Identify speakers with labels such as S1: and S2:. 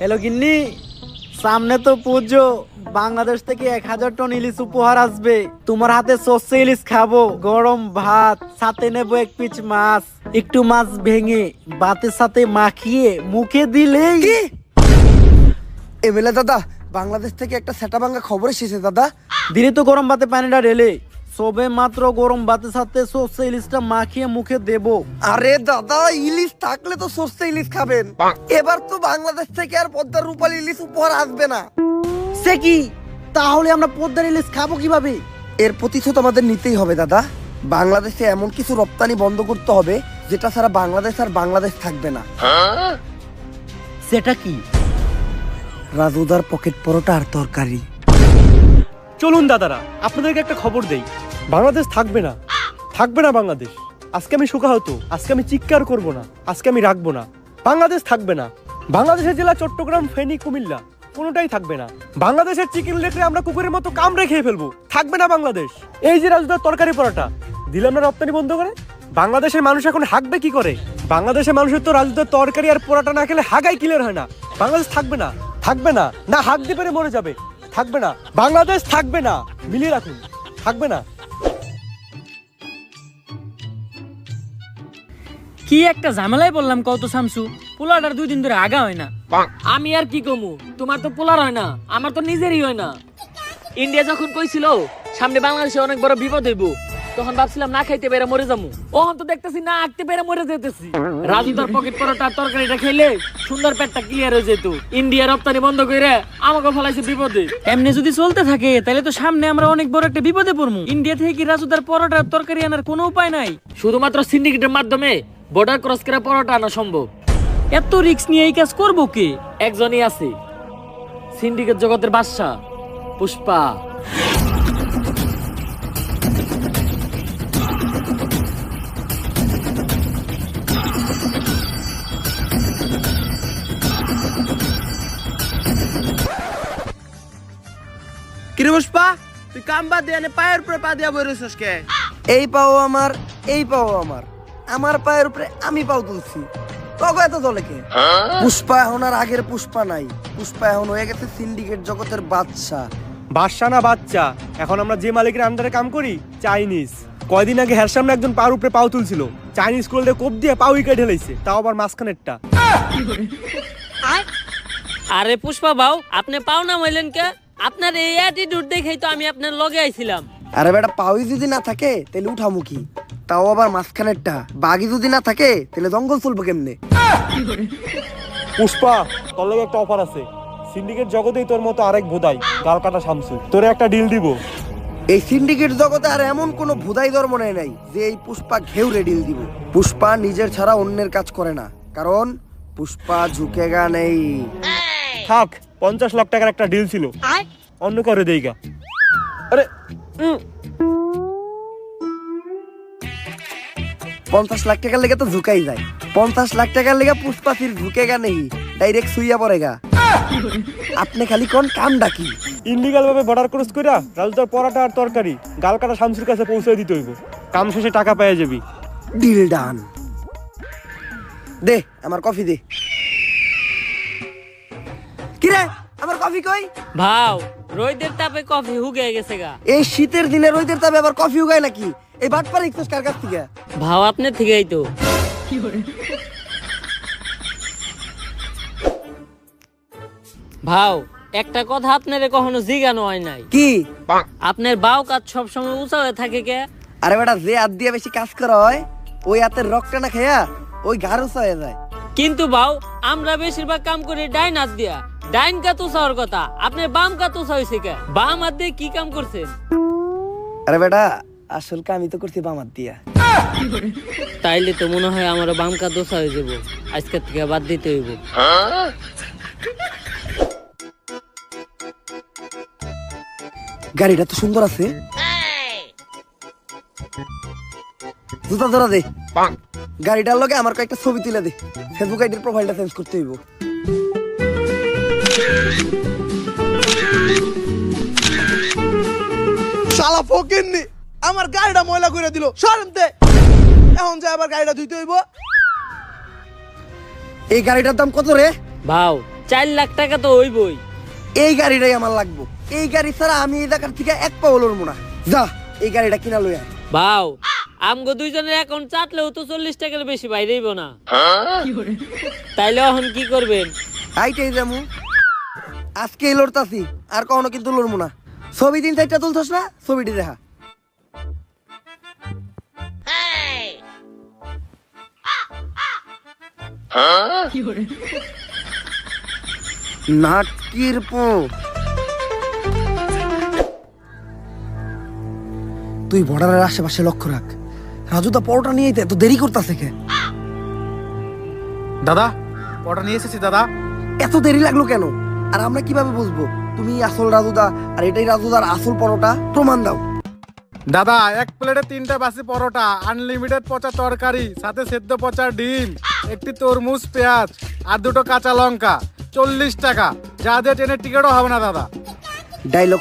S1: Hello গিন্নি সামনে তো পুজো বাংলাদেশ থেকে এক হাজার টন ইলিশ উপহার আসবে। তোমার হাতে সর্ষে ইলিশ খাব গরম ভাত সাথে নেব এক পিচ মাছ একটু মাছ ভেঙে ভাতের সাথে মাখিয়ে মুখে দিলেই
S2: এমএলএ দাদা বাংলাদেশ থেকে একটা সেটা ভাঙ্গা খবর এসেছে দাদা।
S1: দিলে তো গরম ভাতে পানিটা ঢেলে। সবে মাত্র গরম ভাতের সাথে সর্ষে ইলিশটা মাখিয়ে মুখে দেবো।
S2: আরে দাদা ইলিশ থাকলে তো সর্ষে ইলিশ খাবেন। এবার তো বাংলাদেশ থেকে আর পদ্মার রূপালী ইলিশ উপহার আসবে না।
S1: সে কি? তাহলে আমরা পদ্মার ইলিশ খাব কীভাবে?
S2: এর প্রতিশোধ আমাদের নিতেই হবে দাদা। বাংলাদেশে এমন কিছু রপ্তানি বন্ধ করতে হবে যেটা ছাড়া বাংলাদেশ আর বাংলাদেশ থাকবে না।
S1: সেটা কি?
S2: রাজুদার পকেট পরোটা আর তরকারি।
S3: চলুন দাদারা আপনাদেরকে একটা খবর দেই। বাংলাদেশ থাকবে না। থাকবে না বাংলাদেশ। আজকে আমি শোকাহত, আজকে আমি চিৎকার করব না, আজকে আমি রাখব না। বাংলাদেশ থাকবে না। বাংলাদেশের জেলা চট্টগ্রাম, ফেনী, কুমিল্লা, কোনোটাই থাকবে না। বাংলাদেশের চিকেন লেটে আমরা কুকুরের মতো কামড়ে খেয়ে ফেলব। থাকবে না বাংলাদেশ। এই যে রাজুদার তরকারি পরোটা দিলাম না রপ্তানি বন্ধ করে? বাংলাদেশের মানুষ এখন হাঁকবে কি করে? বাংলাদেশের মানুষের তো রাজুদার তরকারি আর পরোটা না খেলে হাগাই ক্লিয়ার হয় না। বাংলাদেশ থাকবে না। থাকবে না। না হাঁক দিয়ে পেরে মরে যাবে। থাকবে না। বাংলাদেশ থাকবে না। মিলিয়ে রাখুন। থাকবে না।
S4: কি একটা ঝামেলায় বললাম কত শামসু? পোলাটার দুই দিন ধরে আগা হয় না। আমি আর কি কমু? তোমার তো পোলার হয় না আমার তো নিজেরই হয় না। ইন্ডিয়া যখন কইছিল সামনে বাংলাদেশে অনেক বড় বিপদ হইব তখন ভাবছিলাম না খাইতে পেরে মরে যাব ওহন তো দেখতেছি না আঁকতে পেরে মরে যেতেছি। রাজু তার পকেট পরোটা তরকারিটা খেলে সুন্দর পেটটা ক্লিয়ার হয়ে যেত। ইন্ডিয়া রপ্তানি বন্ধ করে আমাকে ফলাইছে বিপদে। এমনি যদি চলতে থাকে তাহলে তো সামনে আমরা অনেক বড় একটা বিপদে পড়ব ইন্ডিয়া থেকে কি রাজুদার পরোটা তরকারি আনার কোনো উপায় নাই? শুধুমাত্র সিন্ডিকেটের মাধ্যমে বর্ডার ক্রস করে পরোটা আনা সম্ভব। এত রিস্ক নিয়ে এই কাজ করব কি? একজনই আছে। সিন্ডিকেট জগতের বাদশা পুষ্পা।
S5: কিরে পুষ্পা? তুই কাম বাদ দিয়ে পায়ের উপরে পা দিয়া বইরেছিস কে?
S2: এই পাও আমার এই পাও আমার। আমার পায়ের উপরে আমি পাও তুলছি। তবে এত দলে কে? পুষ্পা এখন আর আগের পুষ্পা নাই। পুষ্পা এখন হয়ে গেছে সিন্ডিকেট জগতের বাদশা।
S3: বাদশা না বাচ্চা? এখন আমরা যে মালিকের আন্ডারে কাম করি চাইনিজ। কয়দিন আগে হ্যার সামনে একজন পার উপরে পাও তুলছিল। চাইনিজ করলে কোপ দিয়ে পাও উইকেট ঢেলাইছে তাও আবার মাঝখানেরটা।
S4: আরে পুষ্পা বাউ আপনি পাও না মইলেন কে? আপনার এই অ্যাটিটিউড দেখেই তো আমি আপনার লগে আইছিলাম।
S2: আরে বেটা পাওই যদি না থাকে তাহলে উঠামুখী তাও আবার মাঝখানেরটা। বাঘি যদি না থাকে তাহলে জঙ্গল চলবে কেমনে?
S3: পুষ্পা তোর লগে একটা অফার আছে। সিন্ডিকেট জগতেই তোর মতো আরেক ভোদাই গাল কাটা শামসু। তোরে একটা ডিল দিব।
S2: এই সিন্ডিকেট জগতে আর এমন কোনো ভোদাই ধর্ম নেই নাই যে এই পুষ্পা ঘেউ রেডিল দিব। পুষ্পা নিজের ছাড়া অন্যের কাজ করে না। কারণ পুষ্পা ঝুঁকেগা নেই।
S3: থাক পঞ্চাশ লাখ টাকার একটা ডিল ছিল। অন্য করে দেইগা। আরে
S2: পঞ্চাশ লাখ টাকার লেগে তো ঝুঁকাই যায়। পঞ্চাশ লাখ টাকার লেগে পুষ্পা ফির ঝুঁকেগা নেই ডাইরেক্ট সুইয়া পড়েগা আপনি খালি কোন কাম ডাকি
S3: ইনলিগাল ভাবে বর্ডার ক্রস কইরা রাজুদার পরাটা আর তরকারি গাল কাটা শামসুর কাছে পৌঁছে দিতে হইব। কাম শেষে টাকা পেয়ে যাবি।
S2: ডিল ডান দে আমার কফি দে। কিরে আমার কফি কই?
S4: ভাও। রোহিতের তাপে কফি হুগে গেছে গা।
S2: এই শীতের দিনে রোদের তবে আবার কফি উগায় নাকি? এই বাটপার কার কাছ থেকে?
S4: ভাও আপনার থেকেই তো। ভাও একটা কথা আপনারে কখনো জিগানো হয় নাই।
S2: কি?
S4: আপনার বাউ কাজ সবসময় উঁচা হয়ে থাকে কে?
S2: আরে বেটা যে হাত দিয়ে বেশি কাজ করা হয় ওই হাতের রক্তটা না খেয়া ওই ঘাড় হয়ে যায়।
S4: কিন্তু বাউ আমরা বেশিরভাগ কাম করি ডাইন হাত দিয়া। ডাইন কাত হওয়ার কথা আপনি বাম কাত হয়েছে কে? বাম হাত দিয়ে কি কাম করছেন?
S2: আরে বেটা আসল আমি তো করছি বামার দিয়া।
S4: তাইলে তো মনে হয় আমারও বাম কাত হয়ে যাব। আজকের থেকে বাদ দিতে হইব।
S2: গাড়িটা তো সুন্দর আছে। জুতা ধরা দে। গাড়িটার লগে আমার কয়েকটা ছবি তুলে দে। ফেসবুক আইডির প্রোফাইলটা চেঞ্জ করতে হইব।
S5: শালা ফকিন্নি আমার গাড়িটা ময়লা করে দিল সরেনতে এখন যা আবার গাড়িটা ধুইতে হইব।
S2: এই গাড়িটার দাম কত রে?
S4: ভাও চার লাখ টাকা তো হইবই।
S2: এই গাড়িটাই আমার লাগবো। এই গাড়ি ছাড়া আমি এই জায়গার থেকে এক পাও লড়বো না। যা এই গাড়িটা কিনা লই আয়।
S4: বাউ আমগো দুইজনের অ্যাকাউন্ট চাটলেও তো চল্লিশ টাকার বেশি বাইরেইব না। তাইলে এখন কি করবেন?
S2: আইটাই যামু। আজকে লড়তাছি আর কখনো কিন্তু লড়বো না। ছবি দিন চারটা তুলছস না? ছবিটি দেখা। নাটকির পো। তুই বর্ডারের আশেপাশে লক্ষ্য রাখ। রাজু তা পরোটা নিয়ে এত দেরি করতেছে কে?
S6: দাদা অর্ডার নিয়ে এসেছি দাদা।
S2: এত দেরি লাগল কেন? আর আমরা কীভাবে বুঝব? তুমি আসল রাজুদা আর এটাই রাজুদার আসল পরোটা? প্রমাণ দাও।
S6: দাদা এক প্লেটে তিনটা বাসি পরোটা আনলিমিটেড পচা তরকারি সাথে সেদ্ধ পচা ডিম একটি তরমুজ পেঁয়াজ আর দুটো কাঁচা লঙ্কা চল্লিশ টাকা। যা দিয়ে ট্রেনের টিকিটও হবে না দাদা।
S2: ডাইলগ